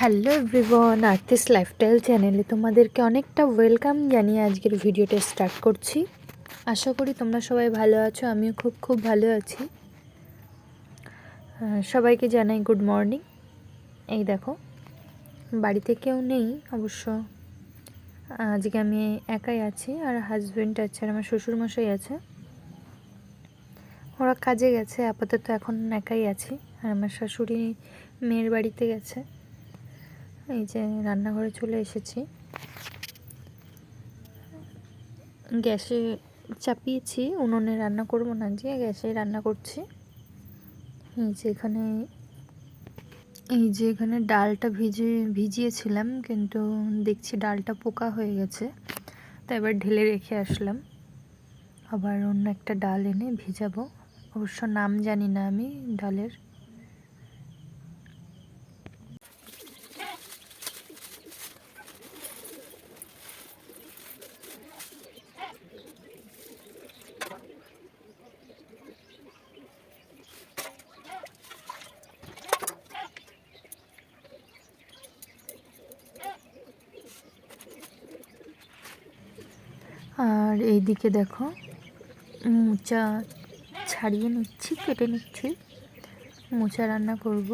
Hello everyone, আর্টিস lifestyle চ্যানেলে তোমাদেরকে অনেকটা ওয়েলকাম জানিয়ে আজকের ভিডিওটা স্টার্ট করছি। আশা করি তোমরা সবাই ভালো আছো, আমিও খুব খুব ভালো আছি। সবাইকে জানাই গুড মর্নিং। এই দেখো, বাড়িতে কেউ নেই অবশ্য। আজকে আমি একাই আছি আর হাজব্যান্ড আছে আর আমার শ্বশুরমশাই আছে। ওরা কাজে গেছে, আপাতত এখন একাই আছি। আর আমার শাশুড়ি মেয়ের বাড়িতে গেছে। এই যে রান্নাঘরে চলে এসেছি। গ্যাসে চাপিয়েছি, উনুনে রান্না করব না যে গ্যাসে রান্না করছি। এই যে এখানে, এই যে এখানে ডালটা ভিজে, ভিজিয়েছিলাম, কিন্তু দেখছি ডালটা পোকা হয়ে গেছে। তো এবার ঢেলে রেখে আসলাম। আবার অন্য একটা ডাল এনে ভিজাবো। অবশ্য নাম জানি না আমি ডালের। আর এই দিকে দেখো মোচা ছাড়িয়ে নিচ্ছি কেটে নিচ্ছি। মোচা রান্না করব।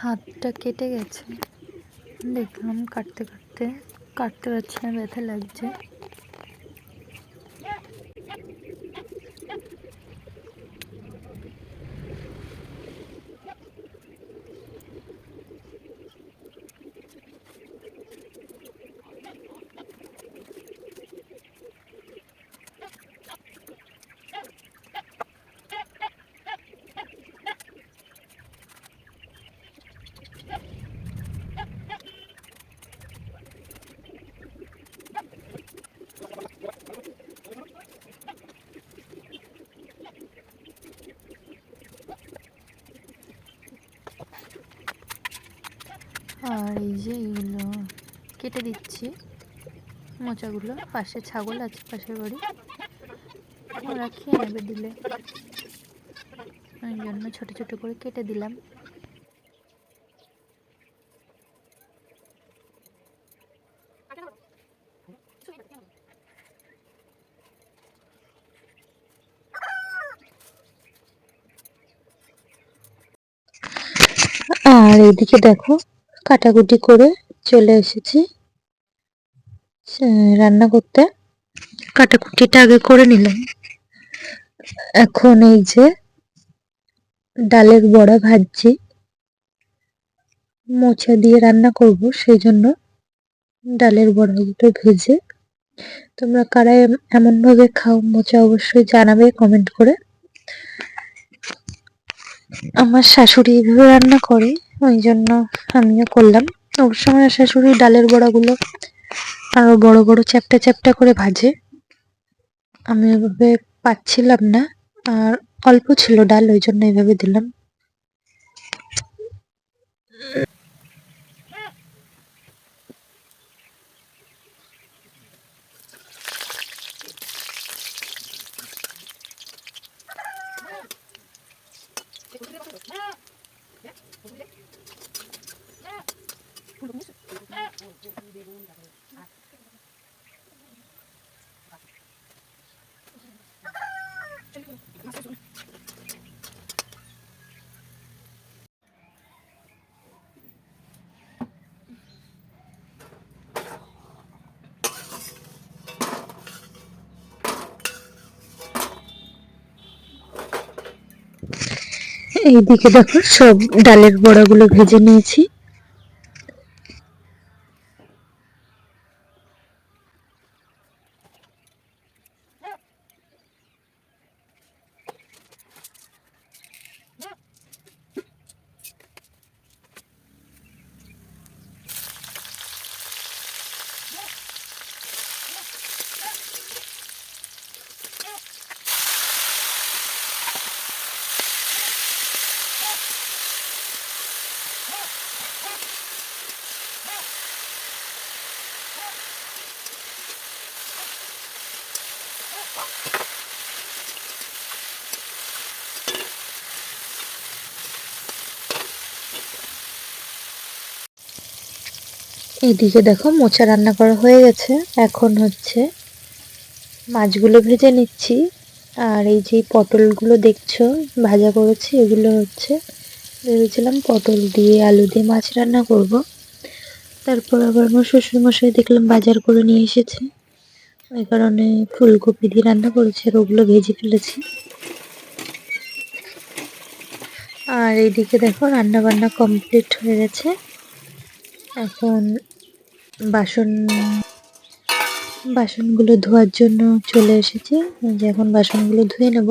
হাতটা কেটে গেছে। দেখলাম কাটতে কাটতে কাটতে পারছি না ব্যথা লাগছে। আর এই যে এইগুলো কেটে দিচ্ছি। মোচাগুলো, পাশে ছাগল আছে, পাশের বাড়ি। ওরা খেয়ে নেবে দিলে। ওই জন্য ছোটো ছোটো করে কেটে দিলাম। আর এইদিকে দেখো কাটাকুটি করে চলে এসেছি রান্না করতে। কাটাকুটিটা আগে করে নিলাম। এখন এই যে ডালের বড়া ভাজছি মোচা দিয়ে রান্না করব, সেই জন্য ডালের বড়াগুলো ভেজে। তোমরা কারা এমনভাবে খাও, মোচা অবশ্যই জানাবে কমেন্ট করে। আমার শাশুড়ি এইভাবে রান্না করে। ওই জন্য আমিও করলাম। অবশ্য আমার শাশুড়ি ডালের বড়াগুলো আরও বড় বড় চ্যাপটা চ্যাপটা করে ভাজে। আমি ওইভাবে পাচ্ছিলাম না, আর অল্প ছিল ডাল, ওই জন্য এইভাবে দিলাম। এইদিকে দেখো সব ডালের বড়াগুলো ভেজে নিয়েছি। এইদিকে দেখো মোচা রান্না করা হয়ে গেছে। এখন হচ্ছে মাছগুলো ভেজে নিচ্ছি। আর এই যে পটলগুলো দেখছ, ভাজা করেছি, এগুলো হচ্ছে ভেবেছিলাম পটল দিয়ে আলু দিয়ে মাছ রান্না করব। তারপর আবার আমার শ্বশুরমশাই দেখলাম বাজার করে নিয়ে এসেছে। ওই কারণে ফুলকপি দিয়ে রান্না করেছে আর ওগুলো ভেজে ফেলেছি। আর এইদিকে দেখো রান্না বান্না কমপ্লিট হয়ে গেছে। এখন বাসন বাসনগুলো ধোয়ার জন্য চলে এসেছি। যে এখন বাসনগুলো ধুয়ে নেব।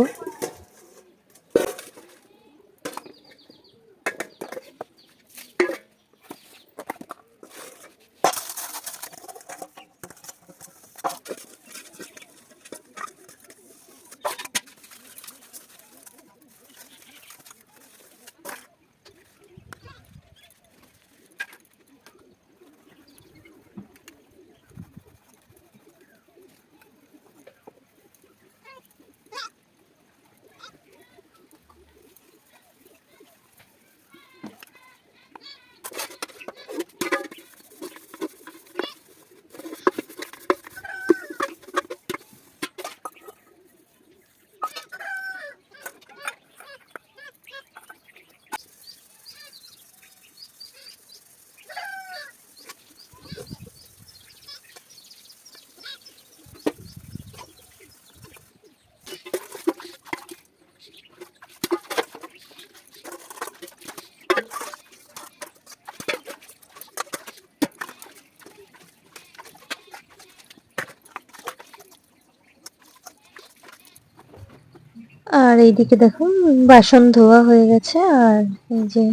আর এইদিকে দেখো, বাসন ধোয়া হয়ে গেছে, আর এই যে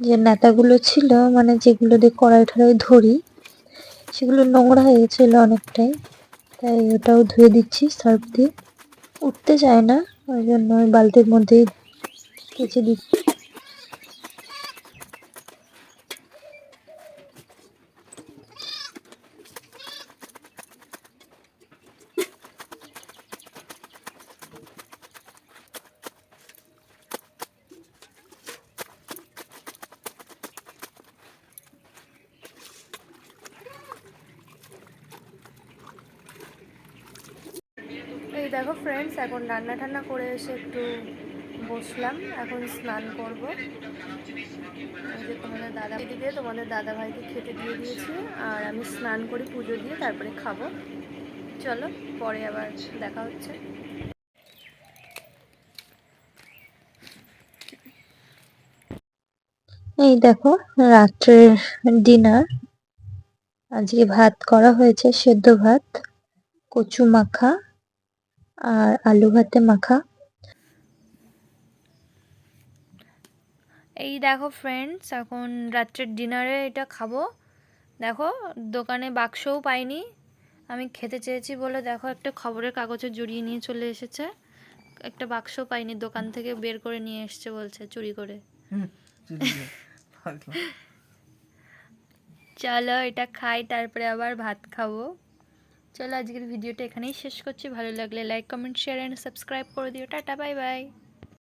যে নেতাগুলো ছিল মানে যেগুলো দিয়ে কড়াই ঠড়াই ধরি, সেগুলো নোংরা হয়ে গেছিল অনেকটাই। তাই ওটাও ধুয়ে দিচ্ছি, সার্ফ দিয়ে। উঠতে চায় না, ওই জন্য ওই বালতির মধ্যেই কেচে দিচ্ছি। দেখো ফ্রেন্ডস এখন রান্না টান্না করে এসে একটু বসলাম, এখন স্নান করব। যে তোমাদের দাদা দিদিকে তোমাদের দাদা ভাইকে খেতে দিয়ে দিয়েছি, আর আমি স্নান করি, পুজো দিয়ে তারপরে খাব। চলো, পরে আবার দেখা হচ্ছে। এই দেখো, রাত্রের ডিনার আজকে ভাত করা হয়েছে, সেদ্ধ ভাত কচু মাখা আর আলু ভাতে মাখা। এই দেখো ফ্রেন্ডস এখন রাত্রের ডিনারে এটা খাব। দেখো দোকানে বাক্সও পাইনি। আমি খেতে চেয়েছি বলে দেখো একটা খবরের কাগজে জড়িয়ে নিয়ে চলে এসেছে। একটা বাক্সও পাইনি দোকান থেকে বের করে নিয়ে এসছে বলছে চুরি করে। চলো এটা খাই তারপরে আবার ভাত খাব। চলো আজকের ভিডিওটা এখানেই শেষ করছি। ভালো লাগলে like comment share and subscribe করে দিও। Tata bye bye